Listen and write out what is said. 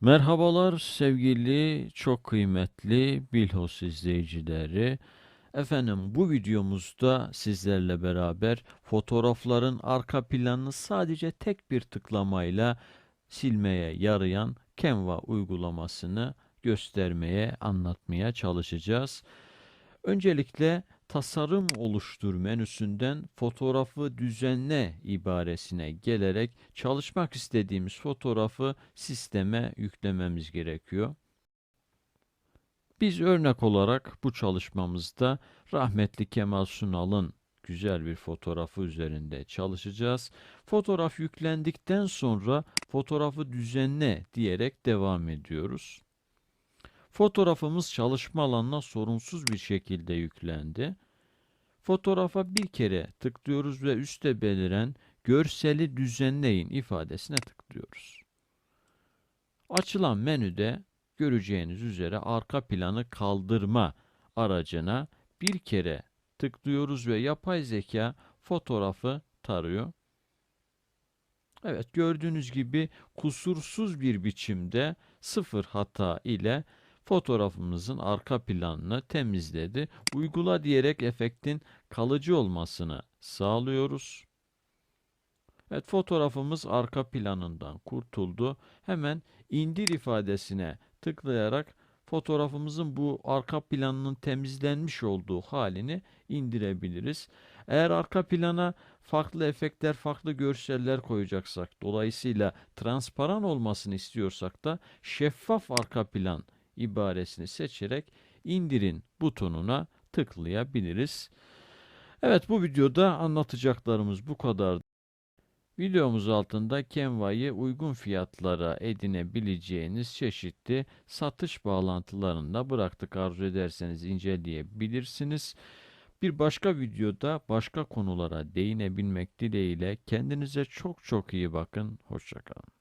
Merhabalar sevgili çok kıymetli Bilhos izleyicileri. Efendim bu videomuzda sizlerle beraber fotoğrafların arka planını sadece tek bir tıklamayla silmeye yarayan Canva uygulamasını göstermeye, anlatmaya çalışacağız. Öncelikle tasarım oluştur menüsünden fotoğrafı düzenle ibaresine gelerek çalışmak istediğimiz fotoğrafı sisteme yüklememiz gerekiyor. Biz örnek olarak bu çalışmamızda rahmetli Kemal Sunal'ın güzel bir fotoğrafı üzerinde çalışacağız. Fotoğraf yüklendikten sonra fotoğrafı düzenle diyerek devam ediyoruz. Fotoğrafımız çalışma alanına sorunsuz bir şekilde yüklendi. Fotoğrafa bir kere tıklıyoruz ve üstte beliren görseli düzenleyin ifadesine tıklıyoruz. Açılan menüde göreceğiniz üzere arka planı kaldırma aracına bir kere tıklıyoruz ve yapay zeka fotoğrafı tarıyor. Evet gördüğünüz gibi kusursuz bir biçimde sıfır hata ile fotoğrafımızın arka planını temizledi. Uygula diyerek efektin kalıcı olmasını sağlıyoruz. Evet fotoğrafımız arka planından kurtuldu. Hemen indir ifadesine tıklayarak fotoğrafımızın bu arka planının temizlenmiş olduğu halini indirebiliriz. Eğer arka plana farklı efektler, farklı görseller koyacaksak, dolayısıyla transparan olmasını istiyorsak da şeffaf arka plan ibaresini seçerek indirin butonuna tıklayabiliriz. Evet bu videoda anlatacaklarımız bu kadar. Videomuz altında Canva'yı uygun fiyatlara edinebileceğiniz çeşitli satış bağlantılarında bıraktık. Arzu ederseniz inceleyebilirsiniz. Bir başka videoda başka konulara değinebilmek dileğiyle kendinize çok çok iyi bakın. Hoşçakalın.